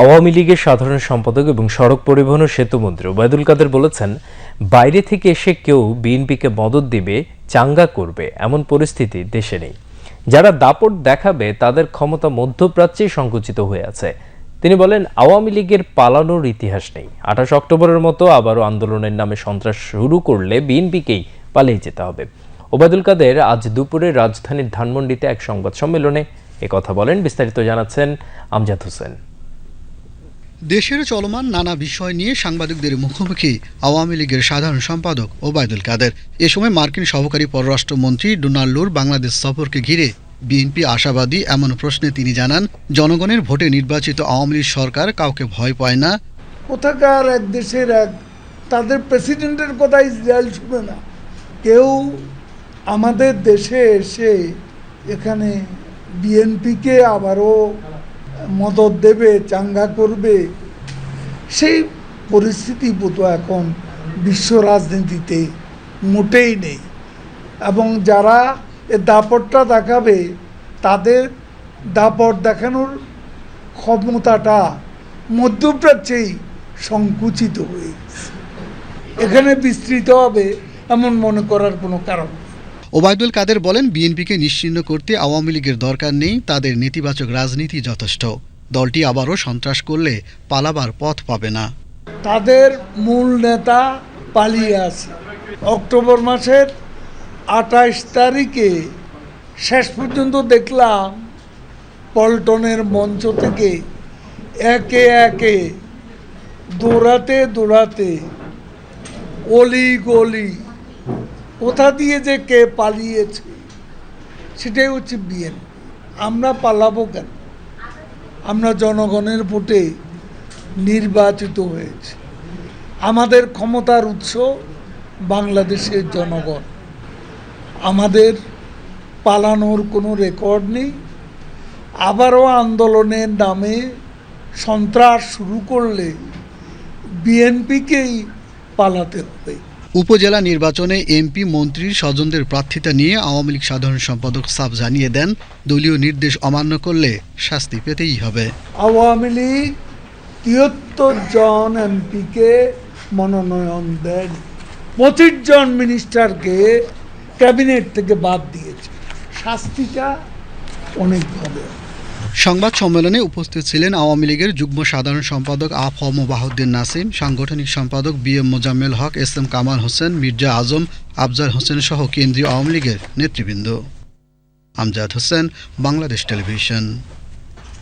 আওয়ামী লীগের সাধারণ সম্পাদক এবং সড়ক পরিবহন ও সেতুমন্ত্রী ওবায়দুল কাদের বলেছেন, বাইরে থেকে এসে কেউ বিএনপিকে মদত দিবে, চাঙ্গা করবে, এমন পরিস্থিতি দেশে নেই। যারা দাপট দেখাবে, তাদের ক্ষমতা মধ্যপ্রাচ্যেই সংকুচিত হয়ে আছে। তিনি বলেন, আওয়ামী লীগের পালানোর ইতিহাস নেই। আঠাশ অক্টোবরের মতো আবারও আন্দোলনের নামে সন্ত্রাস শুরু করলে বিএনপিকেই পালিয়ে যেতে হবে। ওবায়দুল কাদের আজ দুপুরে রাজধানীর ধানমন্ডিতে এক সংবাদ সম্মেলনে কথা বলেন। বিস্তারিত জানাচ্ছেন আমজাদ হোসেন। দেশের চলমান নানা বিষয় নিয়ে সাংবাদিকদের মুখোমুখি আওয়ামী লীগের সাধারণ সম্পাদক ওবায়দুল কাদের। এ সময় মার্কিন সহকারী পররাষ্ট্রমন্ত্রী ডোনাল্ডোর বাংলাদেশ সফরকে ঘিরে বিএনপি আশাবাদী এমন প্রশ্নে তিনি জানান, জনগণের ভোটে নির্বাচিত আওয়ামী লীগ সরকার কাউকে ভয় পায় না। কোথাকার এক দেশের এক, তাদের প্রেসিডেন্টের কথা ইসরায়েল শুনে না। কেউ আমাদের দেশে এসে এখানে বিএনপিকে আবারও মদত দেবে, চাঙ্গা করবে। সেই পরিস্থিতি বোধ এখন বিশ্ব রাজনীতিতে মোটেই নেই। এবং যারা এ দাপটটা দেখাবে, তাদের দাপট দেখানোর ক্ষমতাটা মধ্যপ্রাচ্যেই সংকুচিত হয়ে এখানে বিস্তৃত হবে এমন মনে করার কোনো কারণ। ওবায়দুল কাদের বলেন, বিএনপিকে নিশ্চিন্ন করতে আওয়ামী লীগের দরকার নেই, তাদের নেতিবাচক রাজনীতি যথেষ্ট। দলটি আবারও সন্ত্রাস করলে পালাবার পথ পাবে না। তাদের মূল নেতা পালিয়ে আছে। অক্টোবর মাসের আঠাশ তারিখে শেষ পর্যন্ত দেখলাম পল্টনের মঞ্চ থেকে একে একে দৌড়াতে দৌড়াতে অলি গলি কোথা দিয়ে যে কে পালিয়েছে, সেটাই হচ্ছে বিএন আমরা পালাবো কেন? আমরা জনগণের ভোটে নির্বাচিত হয়েছে। আমাদের ক্ষমতার উৎস বাংলাদেশের জনগণ। আমাদের পালানোর কোনো রেকর্ড নেই। আবারও আন্দোলনের নামে সন্ত্রাস শুরু করলে বিএনপিকেই পালাতে হবে। উপজেলা নির্বাচনে এমপি মন্ত্রীর স্বজনদের প্রার্থিতা নিয়ে আওয়ামী লীগ সাধারণ সম্পাদক সাফ জানিয়ে দেন, দলীয় নির্দেশ অমান্য করলে শাস্তি পেতেই হবে। আওয়ামী লীগ তিয়াত্তর জন এমপিকে মনোনয়ন দেন পঁচিশ জন মিনিস্টারকে ক্যাবিনেট থেকে বাদ দিয়েছে। শাস্তিটা অনেক হবে। সংবাদ সম্মেলনে উপস্থিত ছিলেন আওয়ামী লীগের যুগ্ম সাধারণ সম্পাদক আ ফ ম বাহাউদ্দিন নাসিম, সাংগঠনিক সম্পাদক B M Mozammel Haque, S M Kamal Hossain, Mirza Azam, Afzal Hossain সহ কেন্দ্রীয় আওয়ামী লীগের নেতৃবৃন্দ। আমজাদ হোসেন, বাংলাদেশ টেলিভিশন।